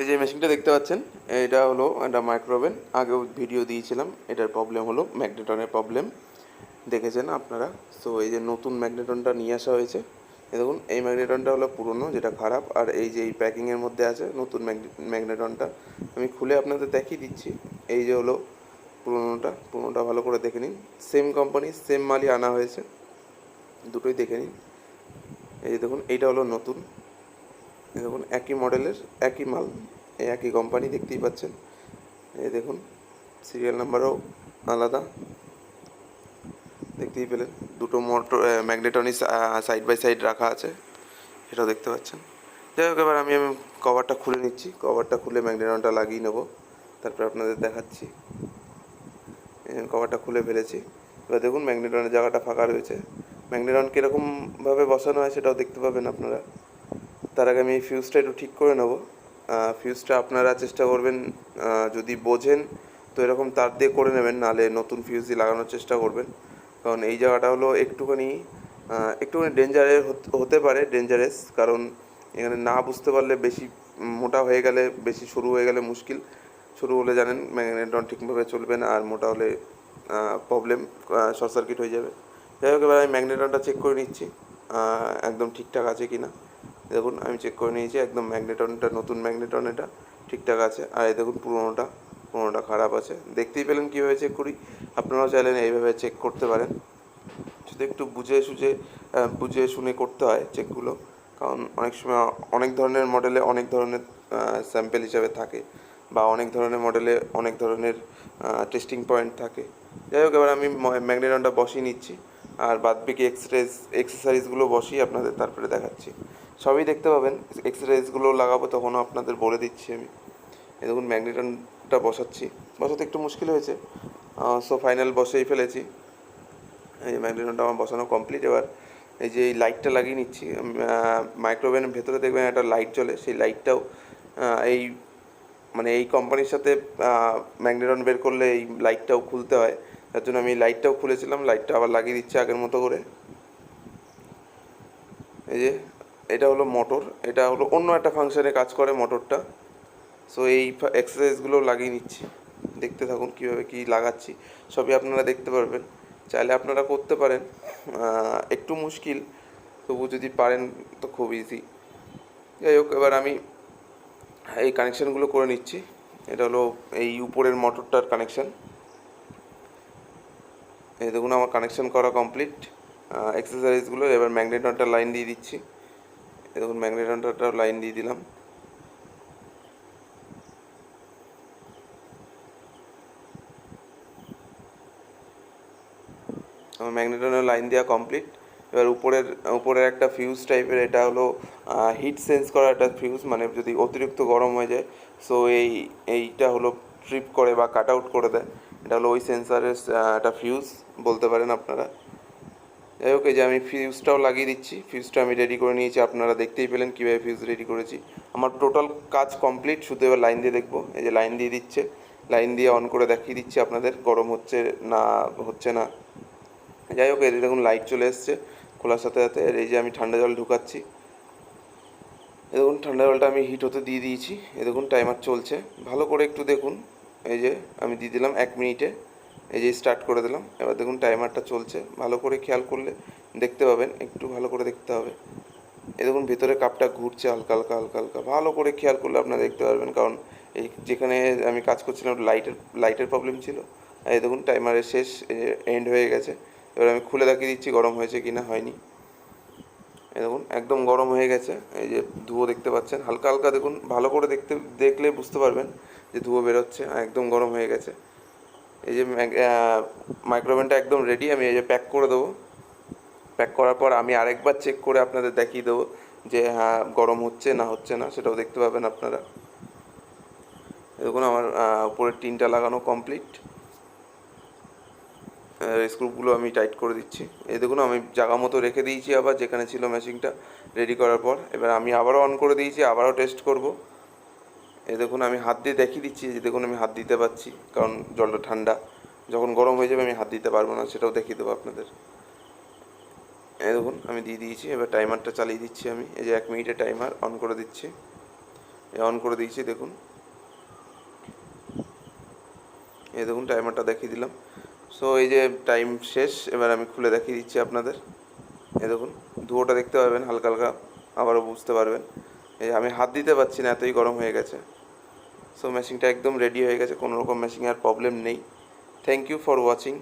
এই যে মেশিনটা দেখতে পাচ্ছেন এটা হলো একটা মাইক্রোওভেন আগেও ভিডিও দিয়েছিলাম, এটার প্রবলেম হলো ম্যাগনেটনের প্রবলেম দেখেছেন আপনারা? সো এই যে নতুন ম্যাগনেটনটা নিয়ে আসা হয়েছে। দেখুন, এই ম্যাগনেটনটা হলো পুরনো, যেটা খারাপ। আর এই যে এই প্যাকিংয়ের মধ্যে আছে নতুন ম্যাগনেটনটা আমি খুলে আপনাদের দেখিয়ে দিচ্ছি। এই যে হলো পুরোনোটা পুরোনোটা ভালো করে দেখে নিন। সেম কোম্পানি সেম মালই আনা হয়েছে। দুটোই দেখে নিন। এই যে দেখুন, এইটা হলো নতুন। এই দেখুন, একই মডেলের, একই মাল, এই একই কোম্পানি দেখতেই পাচ্ছেন। এই দেখুন সিরিয়াল নাম্বারও আলাদা। দেখতেই পেলেন, দুটো মোটর ম্যাগনেটনই সাইড বাই সাইড রাখা আছে সেটাও দেখতে পাচ্ছেন। যাই হোক, এবার আমি আমি কভারটা খুলে নিচ্ছি। কভারটা খুলে ম্যাগনেটনটা লাগিয়ে নেব, তারপর আপনাদের দেখাচ্ছি। কভারটা খুলে ফেলেছি। এবার দেখুন ম্যাগনেটনের জায়গাটা ফাঁকা রয়েছে। ম্যাগনেটন কীরকমভাবে বসানো হয়, সেটাও দেখতে পাবেন আপনারা। তার আগে আমি ফিউজটা একটু ঠিক করে নেব। ফিউজটা আপনারা চেষ্টা করবেন যদি বোঝেন, তো এরকম তার দিয়ে করে নেবেন নাহলে নতুন ফিউজ দিয়ে লাগানোর চেষ্টা করবেন। কারণ এই জায়গাটা হলো একটুখানি একটুখানি ডেঞ্জারে হতে পারে ডেঞ্জারাস কারণ এখানে না বুঝতে পারলে বেশি মোটা হয়ে গেলে, বেশি শুরু হয়ে গেলে মুশকিল। শুরু হলে জানেন ম্যাগনেটন ঠিকভাবে চলবে না, আর মোটা হলে প্রবলেম শর্ট সার্কিট হয়ে যাবে। যাই হোক, এবার আমি ম্যাগনেটনটা চেক করে নিচ্ছি একদম ঠিকঠাক আছে কি না দেখুন, আমি চেক করে নিয়েছি, একদম ম্যাগনেটনটা নতুন ম্যাগনেটন এটা, ঠিকঠাক আছে। আর এই দেখুন, পুরোনোটা পুরোনোটা খারাপ আছে। দেখতেই পেলেন কীভাবে চেক করি আপনারাও চাইলেন এইভাবে চেক করতে পারেন। শুধু একটু বুঝে সুঝে বুঝে শুনে করতে হয় চেকগুলো কারণ অনেক সময় অনেক ধরনের মডেলে অনেক ধরনের স্যাম্পেল হিসাবে থাকে, বা অনেক ধরনের মডেলে অনেক ধরনের টেস্টিং পয়েন্ট থাকে। যাই হোক, এবার আমি ম্যাগনেটনটা বসিয়ে নিচ্ছি, আর বাদ বাকি এক্সারসাইজ এক্সারসাইজগুলো বসিয়ে আপনাদের তারপরে দেখাচ্ছি। সবই দেখতে পাবেন। এক্সারসাইজগুলো লাগাবো তখনও আপনাদের বলে দিচ্ছি আমি। এই দেখুন, ম্যাগনেটনটা বসাচ্ছি। বসাতে একটু মুশকিল হয়েছে। সো ফাইনাল বসেই ফেলেছি। এই যে ম্যাগনেটনটা আমার বসানো কমপ্লিট এবার এই যে এই লাইটটা লাগিয়ে নিচ্ছি। মাইক্রোওভেনের ভেতরে দেখবেন একটা লাইট জ্বলে। সেই লাইটটাও এই মানে এই কোম্পানির সাথে ম্যাগনেটন বের করলে এই লাইটটাও খুলতে হয়। তার জন্য আমি এই লাইটটাও খুলেছিলাম। লাইটটা আবার লাগিয়ে দিচ্ছি আগের মতো করে। এই যে এটা হলো মোটর, এটা হলো অন্য একটা ফাংশনে কাজ করে মোটরটা। সো এই এক্সারসাইজগুলো লাগিয়ে নিচ্ছি। দেখতে থাকুন কীভাবে কী লাগাচ্ছি। সবই আপনারা দেখতে পারবেন। চাইলে আপনারা করতে পারেন। একটু মুশকিল, তবু যদি পারেন তো খুব ইজি যাই হোক, এবার আমি এই কানেকশানগুলো করে নিচ্ছি। এটা হলো এই উপরের মোটরটার কানেকশান এই দেখুন, আমার কানেকশান করা কমপ্লিট এক্সারসাইজগুলো এবার ম্যাগনেটনটা লাইন দিয়ে দিচ্ছি। দেখুন ম্যাগনেটনটাও লাইন দিয়ে দিলাম। আমার লাইন দেওয়া কমপ্লিট। এবার উপরের উপরের একটা ফিউজ টাইপের এটা হলো হিট সেন্স করা একটা ফিউজ মানে যদি অতিরিক্ত গরম হয়ে যায় সো এই, এইটা হলো ট্রিপ করে বা কাট আউট করে দেয়। এটা হলো ওই সেন্সারের একটা ফিউজ বলতে পারেন আপনারা। যাই হোক, এই যে আমি ফিউজটাও লাগিয়ে দিচ্ছি। ফিউজটা আমি রেডি করে নিয়েছি। আপনারা দেখতেই পেলেন কীভাবে ফিউজ রেডি করেছি। আমার টোটাল কাজ কমপ্লিট শুধু এবার লাইন দিয়ে দেখব। এই যে লাইন দিয়ে দিচ্ছে। লাইন দিয়ে অন করে দেখিয়ে দিচ্ছি আপনাদের। গরম হচ্ছে না হচ্ছে না। যাই হোক এই দেখুন লাইট চলে এসছে। খোলার সাথে সাথে এই যে আমি ঠান্ডা জল ঢুকাচ্ছি। এই দেখুন, ঠান্ডা জলটা আমি হিট হতে দিয়ে দিয়েছি। এই দেখুন টাইমার চলছে। ভালো করে একটু দেখুন। এই যে আমি দিয়ে দিলাম এক মিনিটে। এই যে স্টার্ট করে দিলাম। এবার দেখুন টাইমারটা চলছে। ভালো করে খেয়াল করলে দেখতে পাবেন, একটু ভালো করে দেখতে হবে। এ দেখুন ভেতরে কাপটা ঘুরছে হালকা হালকা হালকা হালকা। ভালো করে খেয়াল করলে আপনারা দেখতে পারবেন, কারণ এই যেখানে আমি কাজ করছিলাম লাইটের লাইটের প্রবলেম ছিল। এই দেখুন টাইমারের শেষ এন্ড হয়ে গেছে। এবার আমি খুলে দেখিয়ে দিচ্ছি গরম হয়েছে কি না হয়নি। এই দেখুন একদম গরম হয়ে গেছে। এই যে ধুয়ো দেখতে পাচ্ছেন। হালকা হালকা দেখুন, ভালো করে দেখতে, দেখলে বুঝতে পারবেন যে ধুয়ো বেরোচ্ছে, একদম গরম হয়ে গেছে। এই যে মাইক্রোওভেনটা একদম রেডি আমি এই যে প্যাক করে দেবো। প্যাক করার পর আমি আরেকবার চেক করে আপনাদের দেখিয়ে দেবো যে হ্যাঁ গরম হচ্ছে না হচ্ছে না সেটাও দেখতে পাবেন আপনারা। দেখুন আমার আহ, উপরের টিনটা লাগানো কমপ্লিট স্ক্রুপগুলো আমি টাইট করে দিচ্ছি। এই দেখুন আমি জায়গা মতো রেখে দিয়েছি আবার যেখানে ছিল মেশিনটা রেডি করার পর। এবার আমি আবারও অন করে দিয়েছি আবারও টেস্ট করব। এই দেখুন, আমি হাত দিয়ে দেখিয়ে দিচ্ছি যে দেখুন, আমি হাত দিতে পারছি, কারণ জলটা ঠান্ডা। যখন গরম হয়ে যাবে, আমি হাত দিতে পারব না, সেটাও দেখিয়ে দেবো আপনাদের। এই দেখুন, আমি দিয়ে দিয়েছি, এবার টাইমারটা চালিয়ে দিচ্ছি আমি। এই যে এক মিনিটে টাইমার, অন করে দিচ্ছি। এ অন করে দিয়েছি, দেখুন। এই দেখুন, টাইমারটা দেখিয়ে দিলাম। সো, এই যে টাইম শেষ, এবার আমি খুলে দেখিয়ে দিচ্ছি আপনাদের। এ দেখুন ধুয়োটা দেখতে পাবেন, হালকা হালকা, আবারও বুঝতে পারবেন। আমি হাত দিতে পারছি না, এতই গরম হয়ে গেছে। সো মেশিনটা একদম রেডি হয়ে গেছে, কোনো রকম মেশিনে আর প্রবলেম নেই। Thank you for watching